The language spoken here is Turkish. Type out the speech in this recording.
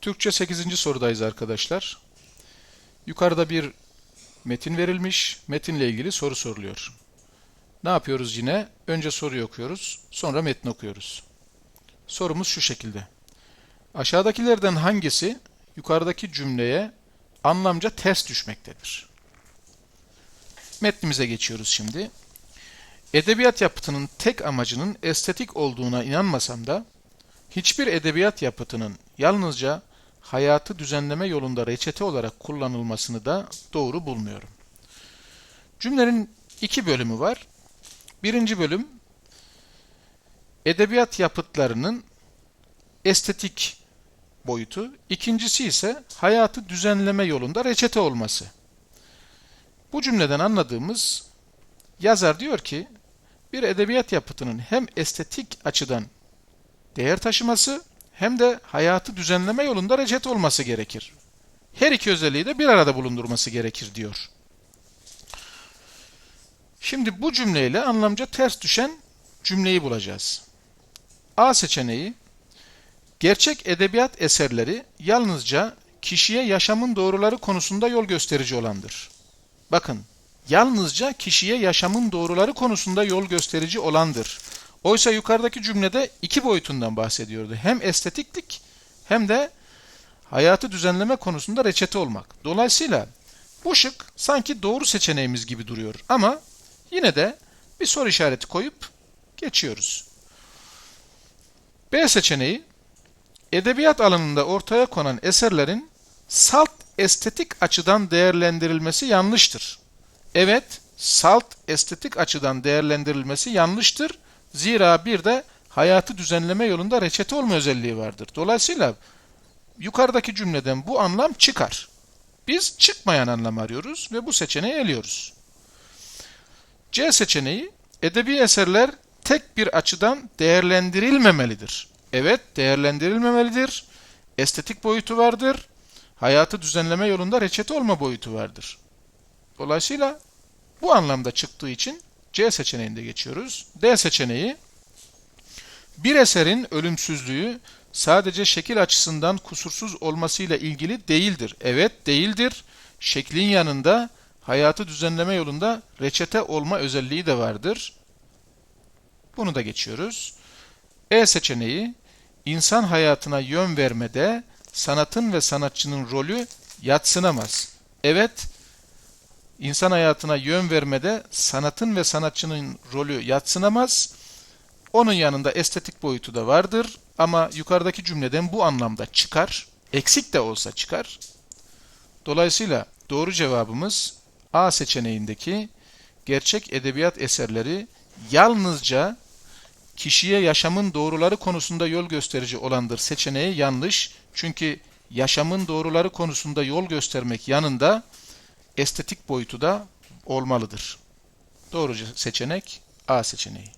Türkçe 8. sorudayız arkadaşlar. Yukarıda bir metin verilmiş. Metinle ilgili soru soruluyor. Ne yapıyoruz yine? Önce soruyu okuyoruz, sonra metni okuyoruz. Sorumuz şu şekilde. Aşağıdakilerden hangisi yukarıdaki cümleye anlamca ters düşmektedir? Metnimize geçiyoruz şimdi. Edebiyat yapıtının tek amacının estetik olduğuna inanmasam da hiçbir edebiyat yapıtının yalnızca hayatı düzenleme yolunda reçete olarak kullanılmasını da doğru bulmuyorum. Cümlenin iki bölümü var. Birinci bölüm edebiyat yapıtlarının estetik boyutu. İkincisi ise hayatı düzenleme yolunda reçete olması. Bu cümleden anladığımız yazar diyor ki bir edebiyat yapıtının hem estetik açıdan değer taşıması hem de hayatı düzenleme yolunda reçete olması gerekir. Her iki özelliği de bir arada bulundurması gerekir diyor. Şimdi bu cümleyle anlamca ters düşen cümleyi bulacağız. A seçeneği Gerçek edebiyat eserleri yalnızca kişiye yaşamın doğruları konusunda yol gösterici olandır. Bakın, yalnızca kişiye yaşamın doğruları konusunda yol gösterici olandır. Oysa yukarıdaki cümlede iki boyutundan bahsediyordu. Hem estetiklik hem de hayatı düzenleme konusunda reçete olmak. Dolayısıyla bu şık sanki doğru seçeneğimiz gibi duruyor ama yine de bir soru işareti koyup geçiyoruz. B seçeneği edebiyat alanında ortaya konan eserlerin salt estetik açıdan değerlendirilmesi yanlıştır. Evet, salt estetik açıdan değerlendirilmesi yanlıştır. Zira bir de hayatı düzenleme yolunda reçete olma özelliği vardır. Dolayısıyla yukarıdaki cümleden bu anlam çıkar. Biz çıkmayan anlam arıyoruz ve bu seçeneği eliyoruz. C seçeneği edebi eserler tek bir açıdan değerlendirilmemelidir. Evet, değerlendirilmemelidir. Estetik boyutu vardır. Hayatı düzenleme yolunda reçete olma boyutu vardır. Dolayısıyla bu anlamda çıktığı için C seçeneğinde geçiyoruz. D seçeneği bir eserin ölümsüzlüğü sadece şekil açısından kusursuz olmasıyla ilgili değildir. Evet, değildir. Şeklin yanında hayatı düzenleme yolunda reçete olma özelliği de vardır. Bunu da geçiyoruz. E seçeneği insan hayatına yön vermede sanatın ve sanatçının rolü yatsınamaz. Evet, insan hayatına yön vermede sanatın ve sanatçının rolü yatsınamaz. Onun yanında estetik boyutu da vardır ama yukarıdaki cümleden bu anlamda çıkar. Eksik de olsa çıkar. Dolayısıyla doğru cevabımız A seçeneğindeki gerçek edebiyat eserleri yalnızca kişiye yaşamın doğruları konusunda yol gösterici olandır seçeneği yanlış. Çünkü yaşamın doğruları konusunda yol göstermek yanında estetik boyutu da olmalıdır. Doğru seçenek A seçeneği.